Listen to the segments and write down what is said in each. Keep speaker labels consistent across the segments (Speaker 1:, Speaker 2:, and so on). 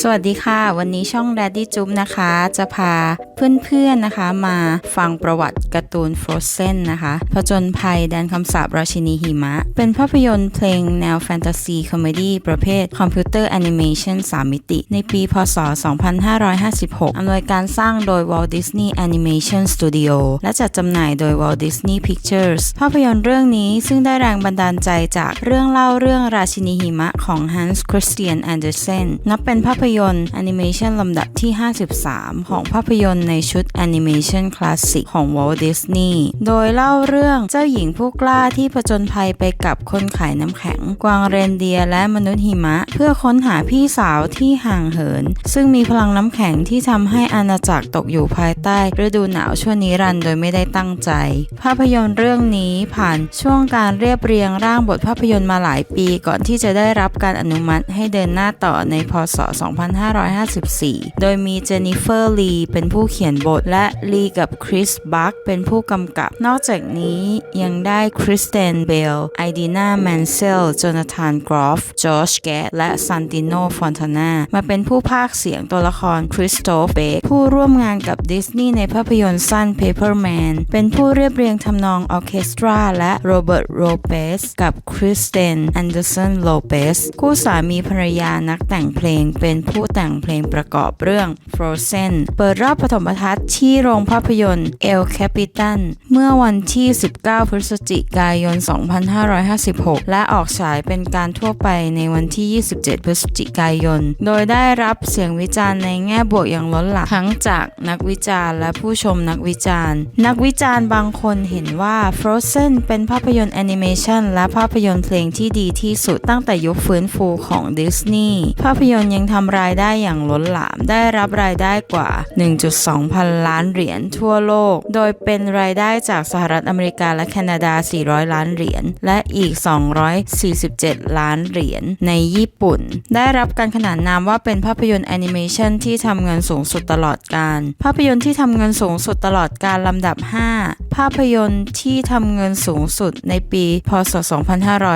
Speaker 1: สวัสดีค่ะ วันนี้ช่อง Daddy จุ๊บนะคะ จะพาเพื่อนๆนะคะ มาฟังประวัติการ์ตูน Frozen นะคะผจญภัยแดนคำสาปราชินีหิมะ เป็นภาพยนตร์เพลงแนวแฟนตาซีคอมเมดี้ประเภทคอมพิวเตอร์แอนิเมชัน3มิติ ในปีพศ 2556 อำนวยการสร้างโดย Walt Disney Animation Studio และจัดจำหน่ายโดย Walt Disney Pictures ภาพยนตร์เรื่องนี้ซึ่งได้แรงบันดาลใจจากเรื่องเล่าเรื่องราชินีหิมะของ Hans Christian Andersen นับเป็นภาาพยนตร์แอนิเมชันลำดับที่ 53 ของภาพยนตร์ในชุดแอนิเมชันคลาสสิกของ Walt Disney โดยเล่าเรื่องเจ้าหญิงผู้กล้าที่ผจญภัยไปกับคนขายน้ำแข็ง กวางเรนเดียและมนุษย์หิมะ เพื่อค้นหาพี่สาวที่ห่างเหิน ซึ่งมีพลังน้ำแข็งที่ทำให้อาณาจักรตกอยู่ภายใต้ฤดูหนาวชั่วนิรันดร์โดยไม่ได้ตั้งใจ ภาพยนตร์เรื่องนี้ผ่านช่วงการเรียบเรียงร่างบทภาพยนตร์มาหลายปี ก่อนที่จะได้รับการอนุมัติให้เดินหน้าต่อในพศ2554 โดยมีเจนิเฟอร์ลีเป็นผู้เขียนบท และลีกับคริสบัคเป็นผู้กำกับ นอกจากนี้ยังได้คริสเตนเบล ไอดีนาแมนเซลโจนาธานกรอฟจอร์จแกตและซันติโนฟอนตานามาเป็นผู้พากย์เสียงตัวละครคริสโตฟเบกผู้ร่วมงานกับดิสนีย์ในภาพยนตร์สั้น Paperman เป็นผู้เรียบเรียงทำนองออเคสตราและโรเบิร์ตโรเปสกับคริสเตนแอนเดอร์สันโลเปสคู่สามีภรรยานักแต่งเพลงเป็นผู้แต่งเพลงประกอบเรื่อง Frozen เปิดรอบปฐมทัศน์ที่โรงภาพยนตร์ El Capitan เมื่อวันที่ 19 พฤศจิกายน 2556 และออกฉายเป็นการทั่วไปในวันที่ 27 พฤศจิกายน โดยได้รับเสียงวิจารณ์ในแง่บวกอย่างล้นหลามทั้งจากนักวิจารณ์และผู้ชมนักวิจารณ์ นักวิจารณ์บางคนเห็นว่า Frozen เป็นภาพยนตร์แอนิเมชันและภาพยนตร์เพลงที่ดีที่สุดตั้งแต่ยุคฟื้นฟูของดิสนีย์ภาพยนตร์ยังททำรายได้อย่างล้นหลาม ได้รับรายได้กว่า 1.2 พันล้านเหรียญทั่วโลก โดยเป็นรายได้จากสหรัฐอเมริกาและแคนาดา 400 ล้านเหรียญ และอีก 247 ล้านเหรียญในญี่ปุ่น ได้รับการขนานนามว่าเป็นภาพยนตร์แอนิเมชันที่ทำเงินสูงสุดตลอดการ ภาพยนตร์ที่ทำเงินสูงสุดตลอดการลำดับ 5 ภาพยนตร์ที่ทำเงินสูงสุดในปี พศ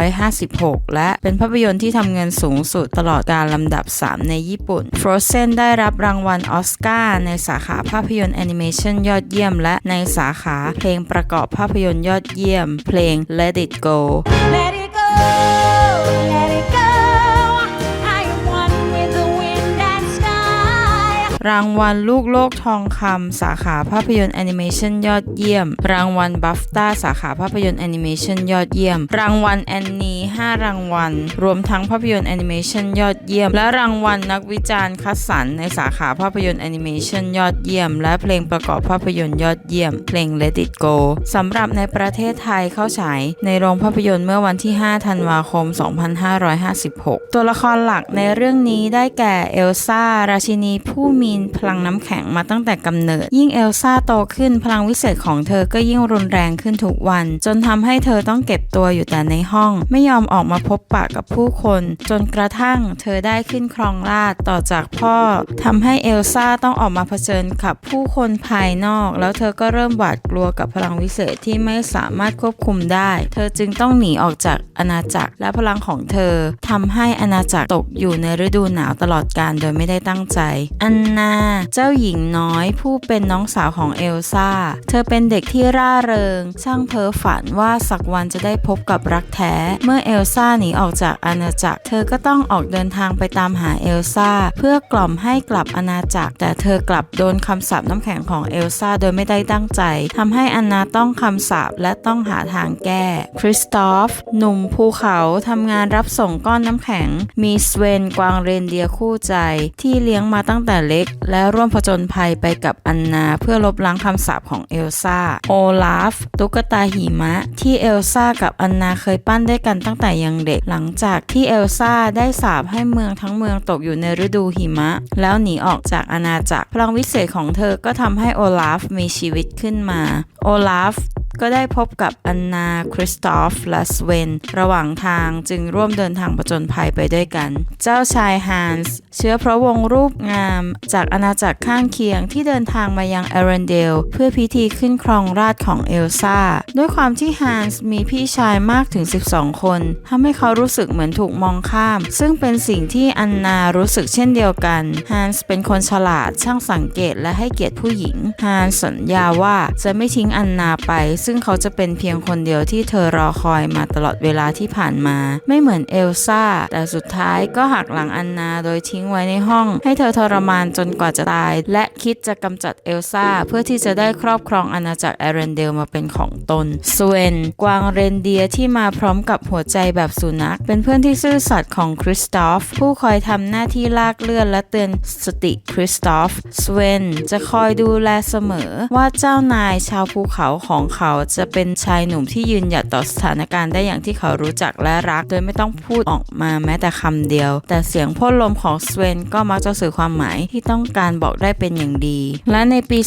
Speaker 1: 2556 และเป็นภาพยนตร์ที่ทำเงินสูงสุดตลอดการลำดับ 3ในญี่ปุ่น Frozen ได้รับรางวัลออสการ์ในสาขาภาพยนตร์แอนิเมชันยอดเยี่ยม และในสาขาเพลงประกอบภาพยนตร์ยอดเยี่ยม เพลง Let It Go
Speaker 2: Let it go,
Speaker 1: รางวัลลูกโลกทองคำสาขาภาพยนตร์แอนิเมชันยอดเยี่ยม รางวัลบัฟต้าสาขาภาพยนตร์แอนิเมชันยอดเยี่ยม รางวัลแอนนี5รางวัล รวมทั้งภาพยนตร์แอนิเมชันยอดเยี่ยม และรางวัลนักวิจารณ์คัดสรรในสาขาภาพยนตร์แอนิเมชันยอดเยี่ยม และเพลงประกอบภาพยนตร์ยอดเยี่ยม เพลง Let It Go สำหรับในประเทศไทยเข้าฉายในโรงภาพยนตร์เมื่อวันที่ 5 ธันวาคม 2556 ตัวละครหลักในเรื่องนี้ได้แก่เอลซ่าราชินีผู้มีพลังน้ำแข็งมาตั้งแต่กำเนิด ยิ่งเอลซ่าโตขึ้นพลังวิเศษของเธอก็ยิ่งรุนแรงขึ้นทุกวัน จนทำให้เธอต้องเก็บตัวอยู่แต่ในห้อง ไม่ยอมออกมาพบปะกับผู้คน จนกระทั่งเธอได้ขึ้นครองราชต่อจากพ่อทำให้เอลซ่าต้องออกมาเผชิญกับผู้คนภายนอก แล้วเธอก็เริ่มหวาดกลัวกับพลังวิเศษที่ไม่สามารถควบคุมได้ เธอจึงต้องหนีออกจากอาณาจักรและพลังของเธอทำให้อาณาจักรตกอยู่ในฤดูหนาวตลอดกาลโดยไม่ได้ตั้งใจอันนา เจ้าหญิงน้อยผู้เป็นน้องสาวของเอลซ่า เธอเป็นเด็กที่ร่าเริง ช่างเพ้อฝันว่าสักวันจะได้พบกับรักแท้ เมื่อเอลซ่าหนีออกจากอาณาจักร เธอก็ต้องออกเดินทางไปตามหาเอลซ่า เพื่อกล่อมให้กลับอาณาจักร แต่เธอกลับโดนคำสาปน้ำแข็งของเอลซ่าโดยไม่ได้ตั้งใจทำให้อนาต้องคำสาปและต้องหาทางแก้ คริสตอฟ หนุ่มภูเขาทำงานรับส่งก้อนน้ำแข็ง มีสเวนกวางเรนเดียร์คู่ใจที่เลี้ยงมาตั้งแต่เล็กและร่วมผจญภัยไปกับอันนาเพื่อลบล้างคำสาปของเอลซ่า โอลาฟ ตุ๊กตาหิมะ ที่เอลซ่ากับอันนาเคยปั้นด้วยกันตั้งแต่ยังเด็ก หลังจากที่เอลซ่าได้สาปให้เมืองทั้งเมืองตกอยู่ในฤดูหิมะ แล้วหนีออกจากอาณาจักร พลังวิเศษของเธอก็ทำให้โอลาฟมีชีวิตขึ้นมา โอลาฟ ก็ได้พบกับอันนาคริสตอฟและสเวนระหว่างทางจึงร่วมเดินทางผจญภัยไปด้วยกัน เจ้าชายฮันส์เชื้อพระวงศ์รูปงาม จากอาณาจักรข้างเคียงที่เดินทางมายังเอเรนเดล เพื่อพิธีขึ้นครองราชของเอลซ่า ด้วยความที่ฮันส์มีพี่ชายมากถึง 12 คนทำให้เขารู้สึกเหมือนถูกมองข้าม ซึ่งเป็นสิ่งที่อันนารู้สึกเช่นเดียวกันฮันส์เป็นคนฉลาดช่างสังเกตและให้เกียรติผู้หญิงฮันส์สัญญาว่าจะไม่ทิ้งอันนาไปซึ่งเขาจะเป็นเพียงคนเดียวที่เธอรอคอยมาตลอดเวลาที่ผ่านมา ไม่เหมือนเอลซ่า แต่สุดท้ายก็หักหลังอันนาโดยทิ้งไว้ในห้อง ให้เธอทรมานจนกว่าจะตาย และคิดจะกำจัดเอลซ่า เพื่อที่จะได้ครอบครองอาณาจักรแอเรนเดลมาเป็นของตนสเวนกวางเรนเดียที่มาพร้อมกับหัวใจแบบสุนัข เป็นเพื่อนที่ซื่อสัตย์ของคริสตอฟ ผู้คอยทำหน้าที่ลากเลื่อนและเตือนสติคริสตอฟสเวนจะคอยดูแลเสมอว่าเจ้านายชาวภูเขาของเขาจะเป็นชายหนุ่มที่ยืนหยัดต่อสถานการณ์ได้อย่างที่เขารู้จักและรัก โดยไม่ต้องพูดออกมาแม้แต่คำเดียว แต่เสียงพ่นลมของสเวนก็มักจะสื่อความหมายที่ต้องการบอกได้เป็นอย่างดี และในปี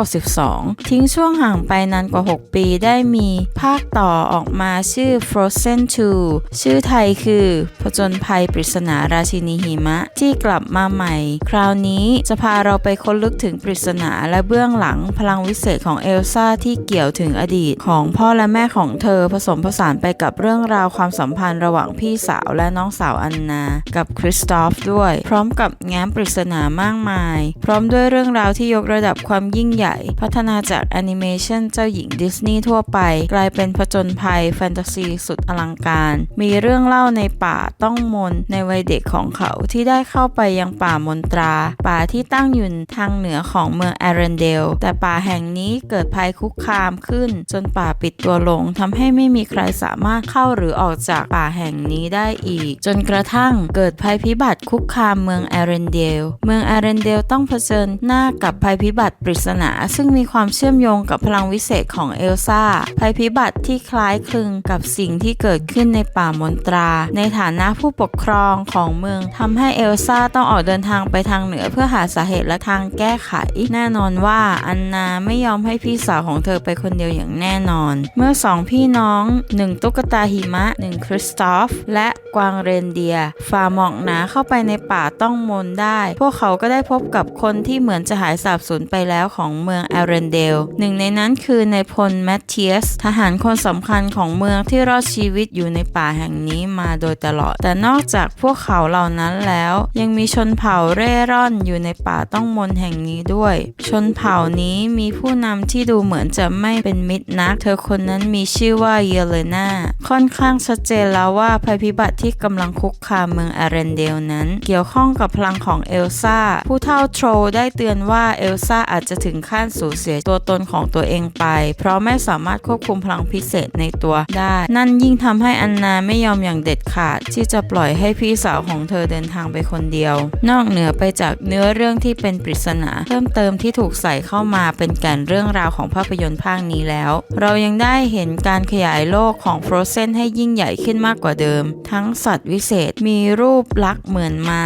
Speaker 1: 2562 ทิ้งช่วงห่างไปนานกว่า 6 ปีได้มีภาคต่อออกมาชื่อ Frozen 2 ชื่อไทยคือผจญภัยปริศนาราชินีหิมะ ที่กลับมาใหม่ คราวนี้จะพาเราไปค้นลึกถึงปริศนาและเบื้องหลังพลังวิเศษของเอลซ่าที่เกี่ยวถึงอดีตของพ่อและแม่ของเธอผสมผสานไปกับเรื่องราวความสัมพันธ์ระหว่างพี่สาวและน้องสาวอันนา กับคริสตอฟด้วย พร้อมกับแง้มปริศนามากมาย พร้อมด้วยเรื่องราวที่ยกระดับความยิ่งใหญ่ พัฒนาจากแอนิเมชันเจ้าหญิงดิสนีย์ทั่วไป กลายเป็นผจญภัยแฟนตาซีสุดอลังการ มีเรื่องเล่าในป่าต้องมนในวัยเด็กของเขาที่ได้เข้าไปยังป่ามนตรา ป่าที่ตั้งอยู่ทางเหนือของเมืองแอเรนเดล แต่ป่าแห่งนี้เกิดภัยคุกคามขึ้น จนป่าปิดตัวลงทำให้ไม่มีใครสามารถเข้าหรือออกจากป่าแห่งนี้ได้อีก จนกระทั่งเกิดภัยพิบัติคุกคามเมืองแอเรนเดล เมืองแอเรนเดลต้องเผชิญหน้ากับภัยพิบัติปริศนา ซึ่งมีความเชื่อมโยงกับพลังวิเศษของเอลซ่า ภัยพิบัติที่คล้ายคลึงกับสิ่งที่เกิดขึ้นในป่ามนตรา ในฐานะผู้ปกครองของเมืองทำให้เอลซ่าต้องออกเดินทางไปทางเหนือเพื่อหาสาเหตุและทางแก้ไข แน่นอนว่าอันนาไม่ยอมให้พี่สาวของเธอไปคนเดียวอย่างแน่นอน เมื่อสองพี่น้องหนึ่งตุ๊กตาหิมะหนึ่งคริสตอฟ และกวางเรนเดียร์ฝ่าหมอกหนาเข้าไปในป่าต้องมนได้ พวกเขาก็ได้พบกับคนที่เหมือนจะหายสาบสูญไปแล้วของเมืองแอเรนเดล หนึ่งในนั้นคือในพลแมทเทียส ทหารคนสำคัญของเมืองที่รอดชีวิตอยู่ในป่าแห่งนี้มาโดยตลอด แต่นอกจากพวกเขาเหล่านั้นแล้ว ยังมีชนเผ่าเร่ร่อนอยู่ในป่าต้องมนแห่งนี้ด้วย ชนเผ่านี้มีผู้นำที่ดูเหมือนจะไม่เป็นมิตรนัก เธอคนนั้นมีชื่อว่าเยเลนาค่อนข้างชัดเจนแล้วว่าภัยพิบัติที่กำลังคุกคามเมืองอเรนเดลนั้น เกี่ยวข้องกับพลังของเอลซ่า ผู้เท่าโทรได้เตือนว่าเอลซ่าอาจจะถึงขั้นสูญเสียตัวตนของตัวเองไป เพราะไม่สามารถควบคุมพลังพิเศษในตัวได้ นั่นยิ่งทำให้อันนาไม่ยอมอย่างเด็ดขาด ที่จะปล่อยให้พี่สาวของเธอเดินทางไปคนเดียว นอกเหนือไปจากเนื้อเรื่องที่เป็นปริศนา เพิ่มเติมที่ถูกใส่เข้ามาเป็นแก่นเรื่องราวของภาพยนตร์ภาคนี้แล้ว เรายังได้เห็นการขยายโลกของ Frozen ให้ยิ่งใหญ่ขึ้นมากกว่าเดิม ทั้งสัตว์วิเศษมีรูปลักษณ์เหมือนม้า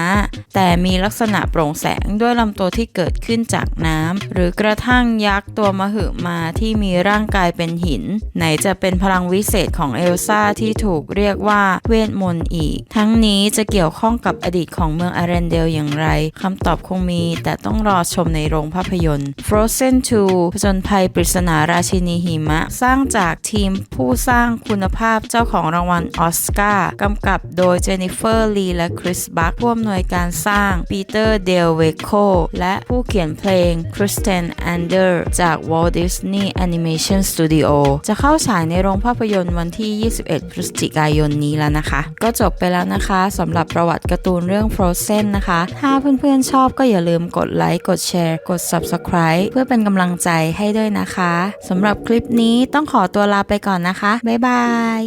Speaker 1: แต่มีลักษณะโปร่งแสงด้วยลำตัวที่เกิดขึ้นจากน้ำหรือกระทั่งยักษ์ตัวมหึมาที่มีร่างกายเป็นหิน ไหนจะเป็นพลังวิเศษของเอลซ่าที่ถูกเรียกว่าเวทมนต์อีก ทั้งนี้จะเกี่ยวข้องกับอดีตของเมืองอาเรนเดลอย่างไรคำตอบคงมี แต่ต้องรอชมในโรงภาพยนตร์ Frozen 2 ผจญภัยปริศนาราชนีหิมะ สร้างจากทีมผู้สร้างคุณภาพเจ้าของรางวัลออสการ์กำกับโดยเจนนิเฟอร์ลีและคริสบัคผู้อำนวยการสร้างปีเตอร์เดลเวโคและผู้เขียนเพลงคริสเตนแอนเดอร์จาก Walt Disney Animation Studio จะเข้าฉายในโรงภาพยนตร์วันที่ 21 พฤศจิกายนนี้แล้วนะคะ ก็จบไปแล้วนะคะสำหรับประวัติการ์ตูนเรื่อง Frozen นะคะ ถ้าเพื่อนๆชอบก็อย่าลืมกดไลค์ กดแชร์ กด Subscribe เพื่อเป็นกำลังใจให้ด้วยนะคะสำหรับคลิปนี้ต้องขอตัวลาไปก่อนนะคะ บ๊ายบาย